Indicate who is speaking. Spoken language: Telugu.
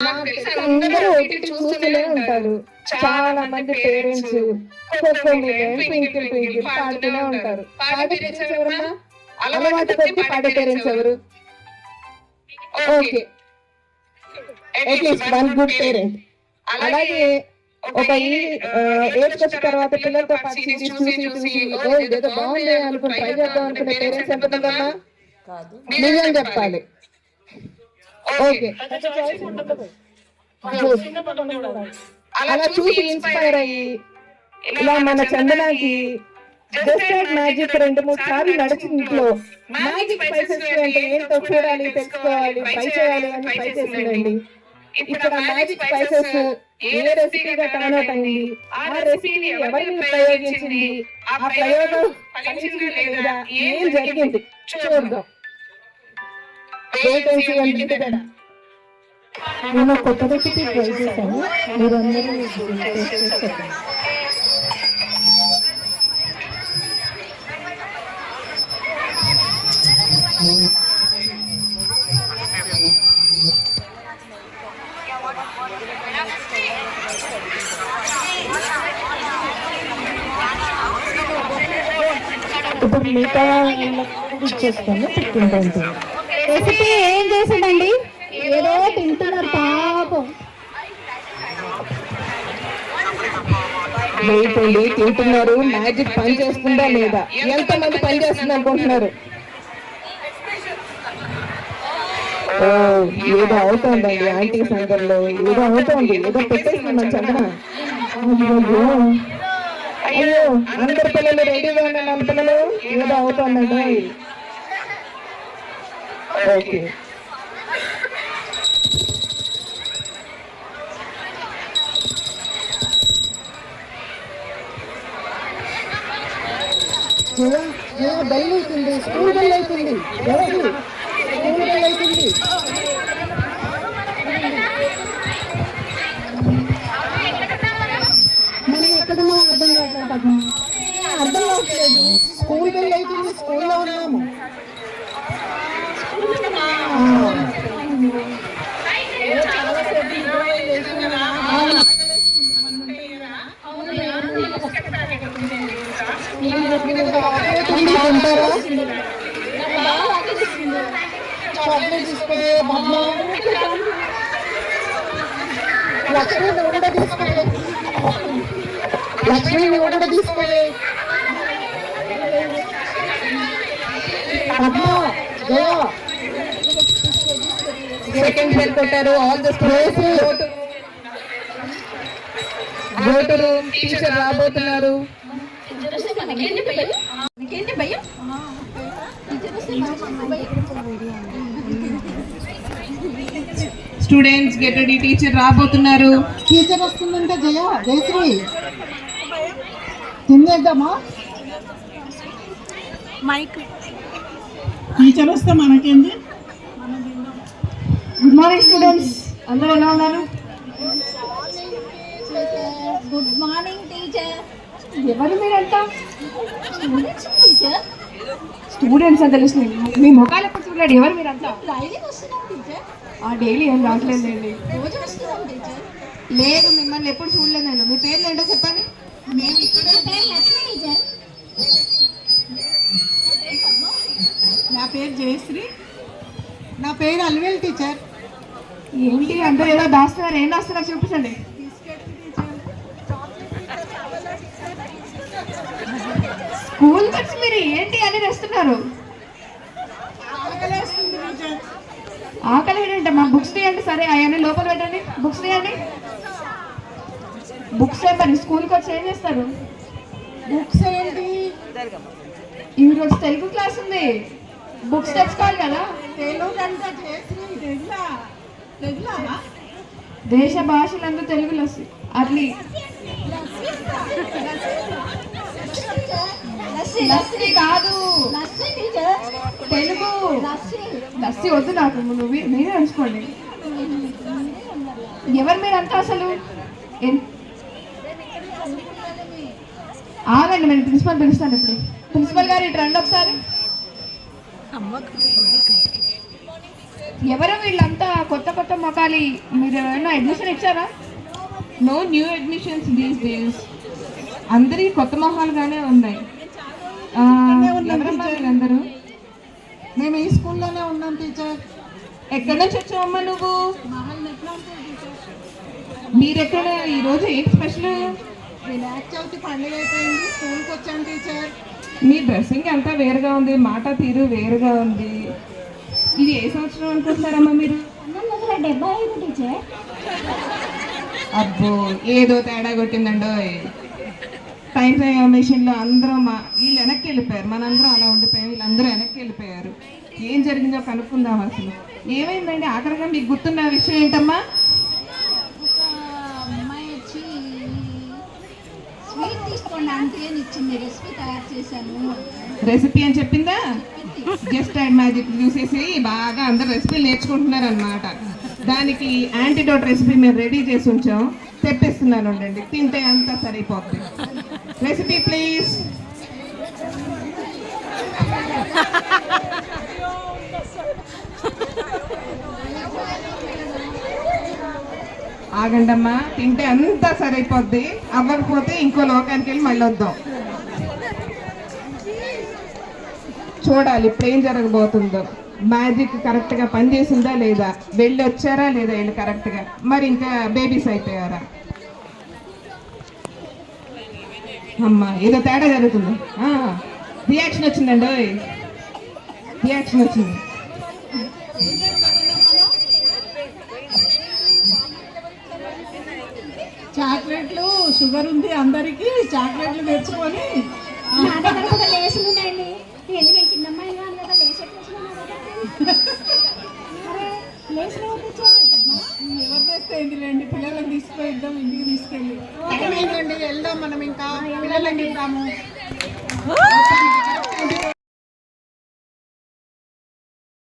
Speaker 1: అందరూ ఓటీటీ చూస్తూనే ఉంటారు. చాలా మంది పేరెంట్స్ ట్వింకిల్ ట్వింకిల్ పాడుతూనే ఉంటారు. పాడే పేరెంట్స్ ఎవరన్నా అలవాటు కొద్ది పాడే పేరెంట్స్ ఎవరు? Okay. At least one good parent అలాగే ఒక ఈ ఏజ్ వచ్చిన తర్వాత పిల్లలతో పాటు సిరీస్ చూసి చూసి ఇదేదో బాగుంది అనుకుని ట్రై చేద్దాం అనుకునే పేరెంట్స్ ఎంతమందన్నా నిజం చెప్పాలి. ఓకే అలా చూసి ఇన్స్పైర్ అయ్యి ఇలా మన చందనాకి జస్ట్ మ్యాజిక్ రెండు మూడు సార్లు నడిచిన ఇంట్లో. మ్యాజిక్ స్పైసెస్ అంటే ఏంటో చూడాలి తెలుసుకోవాలి ట్రై చేయాలి అని ట్రై చేసిందండి ఇక్కడ మ్యాజిక్ స్పైసెస్ ఏ రెసిపీగా టర్న్ అవుట్ అయింది ఆ రెసిపీని ఎవరిని ప్రయోగించింది? ఆ ప్రయోగం ఫలించిందా లేదా? ఏం జరిగింది? చూద్దాం.
Speaker 2: నేను కొత్త రెసిపీ ట్రై చేశాను మీరందరూ టేస్ట్ చేసి చెప్పండి ఇప్పుడు మిగతా ఇచ్చేస్తాను ఫిఫ్టీన్ ట్వంటీ రెసిపీ ఏం చేసాడండి ఏదో తింటున్నారు పాపం.
Speaker 1: వెయిట్ తింటున్నారు. మ్యాజిక్ పని చేస్తుందా లేదా? ఎంత మంది పని చేస్తుంది అనుకుంటున్నారు? ఓ ఏదో అవుతోందండి యాంటీ సెంటర్లో ఏదో అవుతోంది. ఏదో పెట్టేసింది మన చందన. అయ్యో అయ్యో అందరి పిల్లలు రెడీగా ఉండండి మన పిల్లలు? ఏదో అవుతోందండి. ఓకే.
Speaker 2: బెల్ అవుతుంది స్కూల్ బెల్ అవుతుంది ఎవరికి స్కూల్ బెల్ అవుతుంది మనం ఎక్కడున్నా అర్థం కావట్లేదు అర్థం కావట్లేదు స్కూల్ బెల్ అవుతుంది తీసుకునే బొమ్మ. లక్ష్మి నువ్వు కూడా తీసుకునే. లక్ష్మి నువ్వు కూడా జయ
Speaker 1: సెకండ్ బెల్ కొట్టారు ఆల్ ద స్టూడెంట్స్ గోటురు టీచర్ రాబోతున్నారు. స్టూడెంట్స్ గెట్ రెడీ టీచర్ రాబోతున్నారు.
Speaker 2: టీచర్ వస్తుందంటే జయ జయశ్రీ. తినేద్దామా టీచర్ వస్తే మనకేంది? గుడ్ మార్నింగ్ స్టూడెంట్స్ అందరూ ఎలా ఉన్నారు?
Speaker 3: గుడ్ మార్నింగ్ టీచర్
Speaker 2: ఎవరు మీరంతా
Speaker 3: స్టూడెంట్స్ టీచర్
Speaker 2: స్టూడెంట్స్ అని తెలుసు. మీ ముఖాలు ఎప్పుడు చూడలేడు. ఎవరు మీరంతా
Speaker 3: డ్రైవింగ్ వస్తున్నాం టీచర్
Speaker 2: ఆ డైలీ ఏం రావట్లేదండి
Speaker 3: రోజు వస్తున్నాం టీచర్.
Speaker 2: లేదు మిమ్మల్ని ఎప్పుడు చూడలేదు నేను. మీ పేర్లు ఏంటో చెప్పండి.
Speaker 3: మేము ఇక్కడ టీచర్.
Speaker 2: నా పేరు జయశ్రీ. నా పేరు అల్వేల్ టీచర్. ఏంటి అందరూ ఏదో దాస్తున్నారు. ఏం దాస్తున్నారు చూపించండి. స్కూల్ వచ్చి మీరు ఏంటి అని తెస్తున్నారు ఆకలి ఏంటంటే మా బుక్స్ తీయండి సరే అవన్నీ లోపల పెట్టండి. బుక్స్ తీయండి. బుక్స్ మరి స్కూల్కి వచ్చి ఏం చేస్తారు? బుక్స్ ఏంటి? ఈ రోజు తెలుగు క్లాస్ ఉంది. బుక్స్ తెచ్చుకోవాలి కదా? దేశ భాషలందు తెలుగులో వస్తాయి అట్లీ.
Speaker 3: లస్సీ
Speaker 2: కాదు. తెలుగు.
Speaker 3: లస్సీ.
Speaker 2: లస్సీ వద్దు నాకు నువ్వు మీరే ఉంచుకోండి ఎవరు మీరంతా అసలు? ఎన్- ఆగండి నేను ప్రిన్సిపల్ పిలుస్తాను ఇప్పుడు. ప్రిన్సిపల్ గారు ఇటు రండి ఒకసారి. ఎవరు వీళ్ళంతా కొత్త కొత్త మొఖాలి మీరు ఏమైనా అడ్మిషన్ ఇచ్చారా?
Speaker 1: No new admissions these days అందరి కొత్త మొహాలుగానే ఉన్నాయి. వీళ్ళందరూ
Speaker 4: మేము ఈ స్కూల్లోనే ఉన్నాం టీచర్
Speaker 1: ఎక్కడి నుంచి వచ్చావమ్మా నువ్వు? మీరెక్కడ? ఈరోజు ఏంటి స్పెషల్?
Speaker 4: వినాయక చవితి పండుగ అయిపోయింది స్కూల్కి వచ్చాం టీచర్
Speaker 1: మీ డ్రెస్సింగ్ అంతా వేరుగా ఉంది మాట తీరు వేరుగా ఉంది. ఇది ఏ సంవత్సరం అనుకుంటున్నారమ్మా మీరు?
Speaker 3: పంతొమ్మిది వందల డెబ్బై ఐదు టీచర్
Speaker 1: అబ్బో ఏదో తేడా కొట్టిందండో టైం మెషిన్లో అందరూ మా వీళ్ళు వెనక్కి వెళ్ళిపోయారు. మనందరం అలా ఉండిపోయాం. వీళ్ళందరూ వెనక్కి వెళ్ళిపోయారు. ఏం జరిగిందో కనుక్కుందాం అసలు. ఏమైందండి? ఆఖరిగా మీకు గుర్తున్న విషయం ఏంటమ్మా?
Speaker 3: రెసిపీ
Speaker 1: అని చెప్పిందా? జస్ట్ అండ్ మ్యాజిక్ చూసేసి బాగా అందరు రెసిపీలు నేర్చుకుంటున్నారు అనమాట దానికి యాంటీడోట్ రెసిపీ మేము రెడీ చేసి ఉంచాం. తెప్పిస్తున్నాను ఉండండి తింటే అంతా సరిపోతుంది రెసిపీ ప్లీజ్ ఆగండమ్మా తింటే అంతా సరిపోద్ది. అవ్వకపోతే ఇంకో లోకానికి వెళ్ళి మళ్ళీ వద్దాం. చూడాలి ఇప్పుడు ఏం జరగబోతుందో. మ్యాజిక్ కరెక్ట్గా పనిచేసిందా లేదా? వెళ్ళి వచ్చారా లేదా వీళ్ళు కరెక్ట్గా? మరి ఇంకా బేబీస్ అయిపోయారా? అమ్మా ఏదో తేడా జరుగుతుంది. రియాక్షన్ వచ్చిందండి ఓయ్. రియాక్షన్ వచ్చింది.
Speaker 4: చాక్లెట్లు షుగర్ ఉంది అందరికి చాక్లెట్లు తెచ్చుకొని
Speaker 3: నా దగ్గర కూడా లేసులు ఉన్నాయండి ఎందుకంటే చిన్న అమ్మాయి కాదు కదా లేస్ ఎట్లా వచ్చినా నా దగ్గర? అరే, లేసులు ఎవరు తెచ్చారు?
Speaker 4: ఎవరు తెస్తే ఏంటిలేండి పిల్లలకు తీసుకుపోయిద్దాం ఇంటికి తీసుకెళ్ళి. వెళ్దాం మనం ఇంకా. పిల్లలకి ఇద్దాము